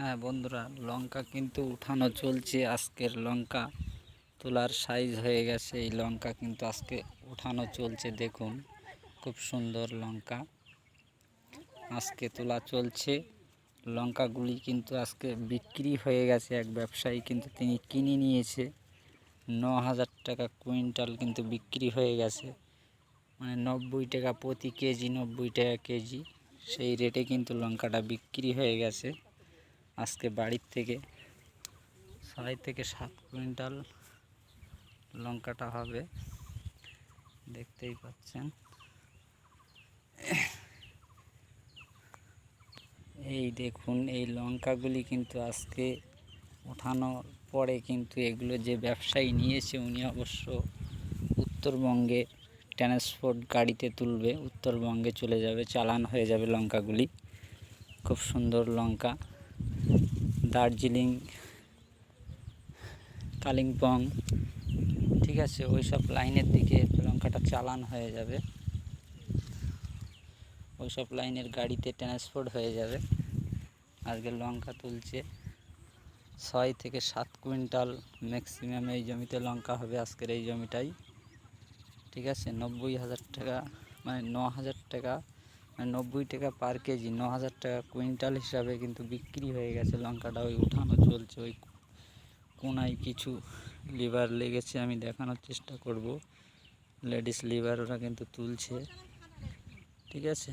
হ্যাঁ বন্ধুরা, লঙ্কা কিন্তু উঠানো চলছে আজকের লঙ্কা। তোলার সাইজ হয়ে গেছে, এই লঙ্কা কিন্তু আজকে উঠানো চলছে, দেখুন। খুব সুন্দর লঙ্কা। আজকে তোলা চলছে। লঙ্কাগুলি কিন্তু আজকে বিক্রি হয়ে গেছে এক ব্যবসায়ী কিন্তু তিনি কিনে নিয়েছে। ন হাজার টাকা কুইন্টাল কিন্তু বিক্রি হয়ে গেছে। মানে নব্বই টাকা প্রতি কেজি, নব্বই টাকা কেজি। সেই রেটে কিন্তু লঙ্কাটা বিক্রি হয়ে গেছে। আজকে বাড়ির থেকে ছয় থেকে সাত কুইন্টাল লঙ্কাটা হবে। দেখতেই পাচ্ছেন। এই দেখুন, এই লঙ্কাগুলি কিন্তু আজকে ওঠানোর পরে কিন্তু এগুলো যে ব্যবসায়ী নিয়েছে, উনি অবশ্য উত্তরবঙ্গে ট্রান্সপোর্ট গাড়িতে তুলবে, উত্তরবঙ্গে চলে যাবে, চালান হয়ে যাবে লঙ্কাগুলি। খুব সুন্দর লঙ্কা। দার্জিলিং, কালিম্পং, ঠিক আছে ওই সব লাইনের দিকে লঙ্কাটা চালান হয়ে যাবে। ওই সব লাইনের গাড়িতে ট্রান্সপোর্ট হয়ে যাবে। আজকে লঙ্কা তুলছে ছয় থেকে সাত কুইন্টাল ম্যাক্সিমাম এই জমিতে লঙ্কা হবে আজকের এই জমিটাই। ঠিক আছে, নব্বই হাজার টাকা মানে ন হাজার টাকা নব্বই টাকা পার কেজি ন হাজার টাকা কুইন্টাল হিসাবে কিন্তু বিক্রি হয়ে গেছে। লঙ্কাটা ওই উঠানো চলছে, ওই কোনায় কিছু লিভার লেগেছে, আমি দেখানোর চেষ্টা করব। লেডিস লিভার ওরা কিন্তু তুলছে। ঠিক আছে?